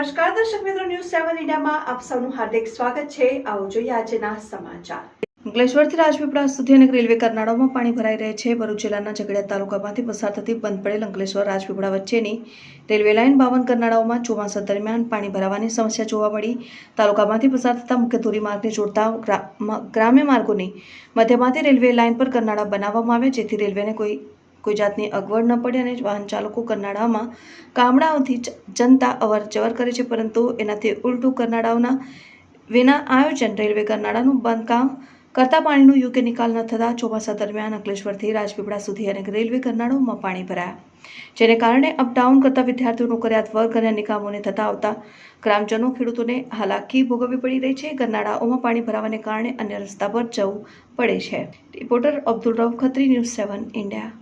સેવન ઇન્ડિયામાં આપ સૌનું હાર્દિક સ્વાગત છે. આવો જોઈએ આજના સમાચાર. અંકલેશ્વરથી રાજપીપળા સુધી અનેક રેલવે કરનાળાઓમાં પાણી ભરાઈ રહે છે. ભરૂચ જિલ્લાના ઝઘડિયા તાલુકામાંથી પસાર થતી બંધ પડેલ અંકલેશ્વર રાજપીપળા વચ્ચેની રેલવે લાઇન બાવન કરનાળાઓમાં ચોમાસા દરમિયાન પાણી ભરાવાની સમસ્યા જોવા મળી. તાલુકામાંથી પસાર થતા મુખ્ય ધોરીમાર્ગને જોડતા ગ્રામ્ય માર્ગોની મધ્યમાંથી રેલવે લાઇન પર કરનાળા બનાવવામાં આવ્યા, જેથી રેલવેને કોઈ કોઈ જાતની અગવડ ન પડે અને વાહન ચાલકો કરનાળામાં ગામડાઓથી જનતા અવર જવર કરે છે, પરંતુ એનાથી ઉલટું કરનાળાઓના વિના આયોજન રેલવે કરનાળાનું બાંધકામ કરતા પાણીનો યોગ્ય નિકાલ ન થતાં ચોમાસા દરમિયાન અંકલેશ્વરથી રાજપીપળા સુધી અનેક રેલવે કરનાળાઓમાં પાણી ભરાયા. જેને કારણે અપડાઉન કરતા વિદ્યાર્થીઓ નોકરિયાત વર્ગ અને નિકામોને થતા આવતા ગ્રામજનો ખેડૂતોને હાલાકી ભોગવવી પડી રહી છે. કરનાળાઓમાં પાણી ભરાવાને કારણે અન્ય રસ્તા પર જવું પડે છે. Reporter Abdul Rauf Khatri, news seven, India.